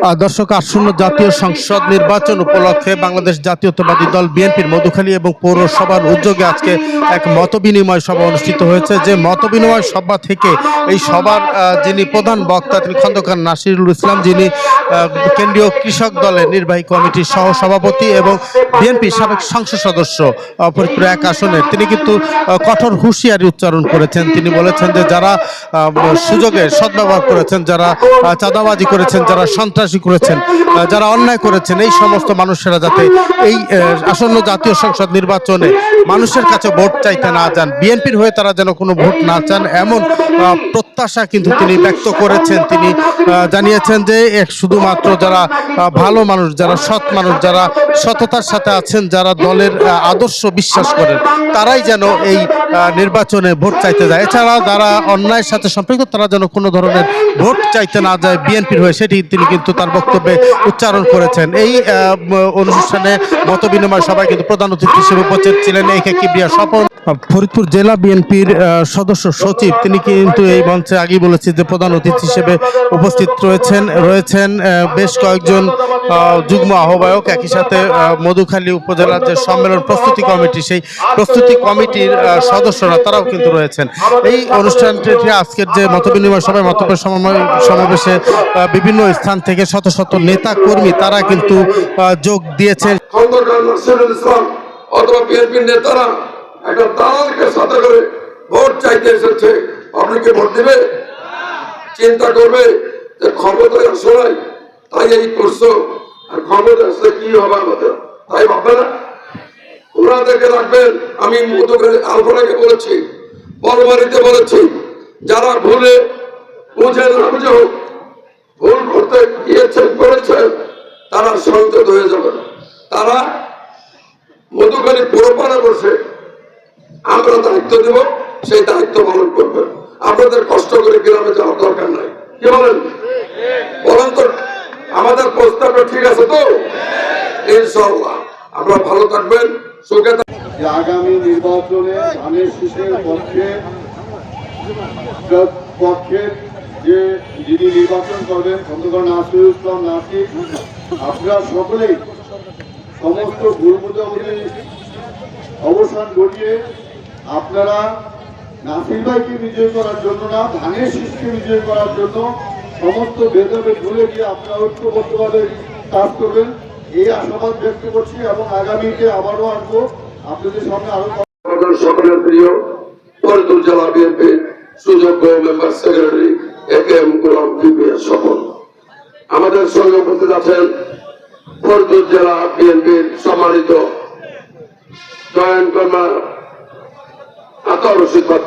দর্শক আসন্ন জাতীয় সংসদ নির্বাচন উপলক্ষে বাংলাদেশ জাতীয়তাবাদী দল বিএনপির মধুখালী এবং পৌরসভার উদ্যোগে আজকে এক মতবিনিময় সভা অনুষ্ঠিত হয়েছে। যে মতবিনিময় সভা থেকে এই সভার যিনি প্রধান বক্তা তিনি খন্দকার নাসিরুল ইসলাম যিনি কেন্দ্রীয় কৃষক দলের নির্বাহী কমিটির সহ সভাপতি এবং বিএনপির সাবেক সংসদ সদস্য ফরিদপুর এক আসনের তিনি কিন্তু কঠোর হুঁশিয়ারি উচ্চারণ করেছেন। তিনি বলেছেন যে যারা আহ, সুযোগের সদ্ব্যবহার করেছেন যারা চাঁদাবাজি করেছেন যারা সন্ত্রাসী করেছেন যারা অন্যায় করেছেন, এই সমস্ত মানুষেরা যাতে এই আসন্ন জাতীয় সংসদ নির্বাচনে মানুষের কাছে ভোট চাইতে না যান, বিএনপির হয়ে তারা যেন কোনো ভোট না চান, এমন প্রত্যাশা কিন্তু তিনি ব্যক্ত করেছেন। তিনি জানিয়েছেন যে এক শুধুমাত্র যারা ভালো মানুষ, যারা সৎ মানুষ, যারা সততার সাথে আছেন, যারা দলের আদর্শ বিশ্বাস করেন, তারাই যেন এই নির্বাচনে ভোট চাইতে যায়। এছাড়া যারা অন্যায়ের সাথে সম্পৃক্ত, তারা যেন কোনো ধরনের ভোট চাইতে না যায় বিএনপির হয়ে, সেটি তিনি কিন্তু তার বক্তব্যে উচ্চারণ করেছেন। এই অনুষ্ঠানে মত বিনিময় সভায় কিন্তু প্রধান অতিথি হিসেবে উপস্থিত ছিলেন। এই কে কিবরিয়া স্বপন ফরিদপুর জেলা বিএনপির সদস্য সচিব। তিনি কিন্তু এই মঞ্চে আগেই বলেছে যে প্রধান অতিথি হিসেবে উপস্থিত রয়েছেন রয়েছেন বেশ কয়েকজন যুগ্ম আহ্বায়ক। একই সাথে মধুখালী উপজেলার যে সম্মেলন প্রস্তুতি কমিটি, সেই প্রস্তুতি কমিটির সদস্যরা তারাও কিন্তু রয়েছেন। এই অনুষ্ঠানটি আজকের যে মতবিনিময় সভায় মত সমাবেশে বিভিন্ন স্থান থেকে শত শত নেতা কর্মী তারা কিন্তু যোগ দিয়েছেন। অথবা বিএনপির নেতারা একটা দালালকে সাথে করে ভোট চাইতে এসেছে। আপনি কি ভোট দিবে চিন্তা করবে যে ক্ষমতায় আসো নাই, তাই এই করছ আর ক্ষমতা আসলে কি হবে আমাদের? তাই ভাববে না? ওনাদেরকে রাখবেন, আমি আলফানাকে বলেছি, বড়বাড়িতে বলেছি, যারা ভুলে বুঝে না বুঝে হোক, ভুল করতে গিয়েছেন, করেছেন, তারা সংযত হয়ে যাবে তারা মধুকারী পুরোপাড়া বসে আমরা দায়িত্ব দেব সেই দায়িত্ব পালন করবেন আপনাদের কষ্ট করে গ্রামে যাওয়ার দরকার নাই। কি বলেন? বলেন তো, আমাদের প্রস্তাবটা ঠিক আছে তো? ইনশাল্লাহ আমরা ভালো থাকবেন, সুখে যে আগামী নির্বাচনে ধানের শীষের পক্ষে পক্ষে যে যিনি নির্বাচন করবেন খন্দকার নাসিরুল ইসলাম, নাসির, আপনারা সকলেই সমস্ত ভুল বোঝাবুঝি, অবসান ঘটিয়ে আপনারা নাসির ভাইকে বিজয় করার জন্য না ধানের শীষকে বিজয় করার জন্য সমস্ত ভেদাভেদ ভুলে গিয়ে আপনারা ঐক্যবদ্ধভাবে কাজ করবেন। এই আশাবাদ ব্যক্ত করছি এবং আগামীতে আবারও আসব। আপনাদের সামনে আরও সকলের প্রিয় ফরিদপুর জেলা বিএনপি সুযোগ্য member secretary A K M Golam আমাদের সঙ্গে উপস্থিত আছেন ফরিদপুর জেলা বিএনপির সম্মানিত জয়েন্ট কর্মা আতর রশিদ।